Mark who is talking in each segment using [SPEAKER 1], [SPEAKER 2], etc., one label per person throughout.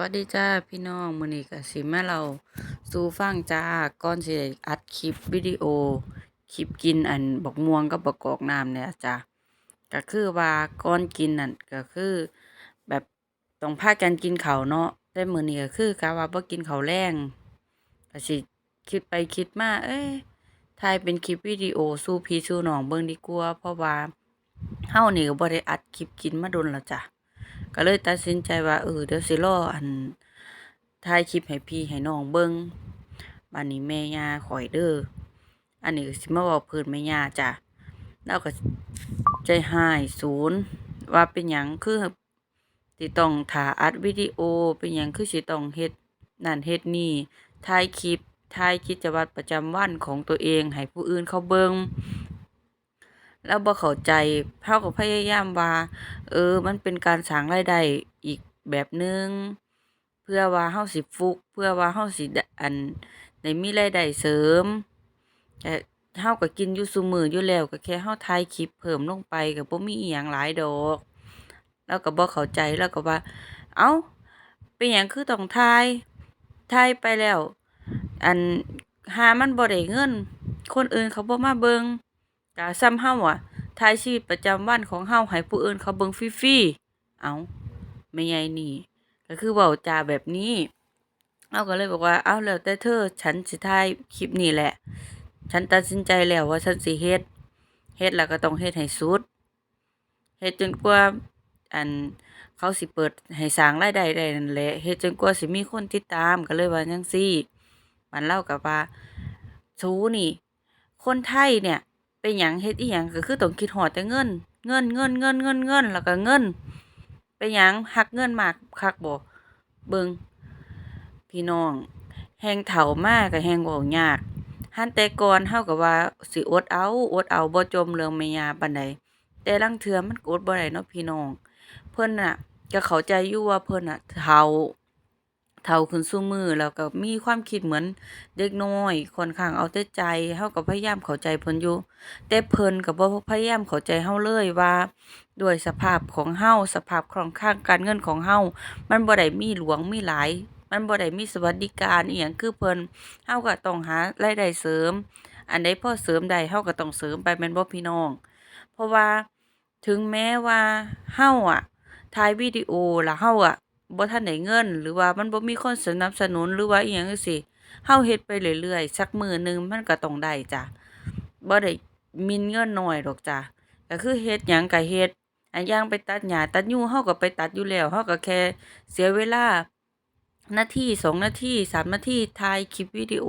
[SPEAKER 1] วัสดีจ้าพี่น้องมือนี้ก็สิแมาเราสู่ฟังจ้าก่อนสิอัดคลิปวิดีโอคลิปกินอันบักม่วงกับบักกอกน้ำเนี่ยจ้าก็คือว่าก่อนกินนั่นก็คือ แบบต้องพากันกินเขาเนาะแต่มือนี้ก็คือกะว่าบ่กินเขาแลงก็สิคิดไปคิดมาเอ้ยถ่ายเป็นคลิปวิดีโอสู่พี่สู่น้องเบิ่งดีกว่าเพราะว่าเฮานี่ก็บ่ได้อัดคลิปกินมาโดนแล้วจ้ะ ก็เลยตัดสินใจว่าเออเดี๋ยวสิรออันถ่ายคลิปให้พี่ให้น้องเบิ่งบัดนี้แม่ย่าข่อยเด้ออันนี้สิมาเว้าเพิ่นแม่ย่าจ้ะแล้วก็ใจหายศูนย์ว่าเป็นหยังคือสิต้องถ่าอัดวิดีโอเป็นหยังคือสิต้องเฮ็ดนั่นเฮ็ดนี่ถ่ายคลิปถ่ายกิจวัตรประจำวันของตัวเองให้ผู้อื่นเขาเบิ่ง แล้วบ่เข้าใจเฮาก็พยายามว่า เออ มันเป็นการสร้างรายได้อีกแบบหนึ่งเพื่อว่าเฮาสิฟุก เพื่อว่าเฮาสิอันได้มีรายได้เสริมแต่เฮาก็กินอยู่ซุมืออยู่แล้วก็แค่เฮาถ่ายคลิปเพิ่มลงไปก็บ่มีอิหยังหลายดอก แล้วก็บ่เข้าใจแล้วก็ว่า เอ้า เป็นหยังคือต้องถ่ายถ่ายไปแล้ว อันหามันบ่ได้เงิน คนอื่นเขาบ่มาเบิ่ง ก็ส่ำเฮาอะถ่ายชีวิตประจำวันของเฮาให้ผู้อื่นเขาเบิ่งฟรีๆเอาแม่ใหญ่นี่ ก็คือเว้าจาแบบนี้เราก็เลยบอกว่า เอ้าแล้วแต่เธอ ฉันสิถ่ายคลิปนี้แหละ ฉันตัดสินใจแล้วว่าฉันสิเฮ็ด เฮ็ดแล้วก็ต้องเฮ็ดให้สุด เฮ็ดจนกว่า อันเขาสิเปิดให้สร้างรายได้ได้นั่นแหละ เฮ็ดจนกว่าสิมีคนติดตามก็เลยว่าจั่งซี้บัดเล่าก็ว่าสูนี่ คนไทยเนี่ย เป็นหยังเฮ็ดอิหยังก็คือต้องคิดฮอดแต่เงิน เงินเงินเงินเงินเงินแล้วก็เงินเป็นหยังรักเงินมากคักบ่เบิ่งพี่น้องแฮงเฒ่ามาก็แฮงเว้ายากหันแต่ก่อนเฮาก็ว่าสิอดเอาอดเอาบ่จมเรื่องแม่ยาปานใดแต่ลางเทื่อมันกดบ่ได้เนาะพี่น้อง เพิ่นน่ะก็เข้าใจอยู่ว่าเพิ่นน่ะเฒ่า เฒ่าขึ้นซุมื้อแล้วก็มีความคิดเหมือนเด็กน้อยค่อนข้างเอาแต่ใจเฮาก็พยายามเข้าใจเพิ่นอยู่แต่เพิ่นก็บ่พยายามเข้าใจเฮาเลยว่าด้วยสภาพของเฮาสภาพคล่องทางการเงินของเฮามันบ่ได้มีหลวงมีหลาย มันบ่ได้มีสวัสดิการอิหยังคือเพิ่นเฮาก็ต้องหารายได้เสริม อันใดพอเสริมได้เฮาก็ต้องเสริมไปแม่นบ่พี่น้อง เพราะว่าถึงแม้ว่าเฮาอะถ่ายวิดีโอแล้วเฮาอะ บ่ทันได้เงิน หรือว่ามันบ่มีคนสนับสนุนหรือว่าอีหยังจังซี้เฮาเฮ็ดไปเรื่อยๆสักมื้อหนึ่งมันก็ต้องได้จ้ะบ่ได้มินเงินน้อยดอกจ้ะก็คือเฮ็ดหยังก็เฮ็ดอันอย่างไปตัดหญ้าตัดยูงเฮาก็ไปตัดอยู่แล้วเฮาก็แค่เสียเวลา นาที2นาที3นาทีถ่ายคลิปวิดีโอ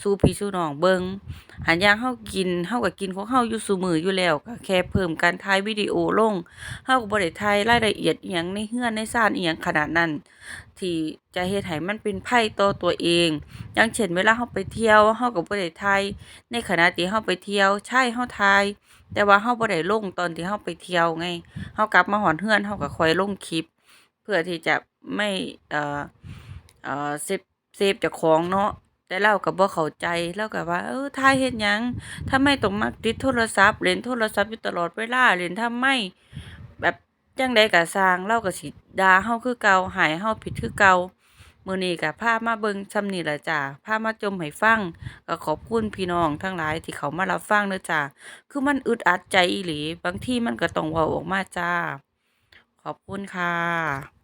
[SPEAKER 1] สู่พี่สู่น้องเบิ่งอันยางเฮากินเฮาก็กินของเฮาอยู่ซุมื้ออยู่แล้วก็แค่เพิ่มการถ่ายวิดีโอลงเฮาก็บ่ได้ถ่ายรายละเอียดอิหยังในเรือนในชานอิหยังขนาดนั้น ที่จะเฮ็ดให้มันเป็นภัยต่อตัวเอง อย่างเช่นเวลาเฮาไปเที่ยวเฮาก็บ่ได้ถ่ายในขณะที่เฮาไปเที่ยวใช่เฮาถ่ายแต่ว่าเฮาบ่ได้ลงตอนที่เฮาไปเที่ยวไงเฮากลับมาฮอดเรือนเฮาก็ค่อยลงคลิป เพื่อที่จะไม่เอ่อ เอ่อเซฟเซฟจ้าของเนาะแต่เลาก็บ่เข้าใจเลาก็ว่า เออถ่ายเฮ็ดหยังทำไมต้องมาติดโทรศัพท์เล่นโทรศัพท์อยู่ตลอดเวลาเล่นทำไมแบบจังใดก็สร้างเลาก็สิด่าเฮาคือเก่าให้เฮาผิดคือเก่ามื้อนี้ก็พามาเบิ่งส่ำนี้ล่ะจ้ะพามาจมให้ฟังก็ขอบคุณพี่น้องทั้งหลายที่เขามารับฟังเด้อจ้ะคือมันอึดอัดใจอีหลีบางทีมันก็ต้องเว้าออกมาจ้า ขอบคุณค่ะ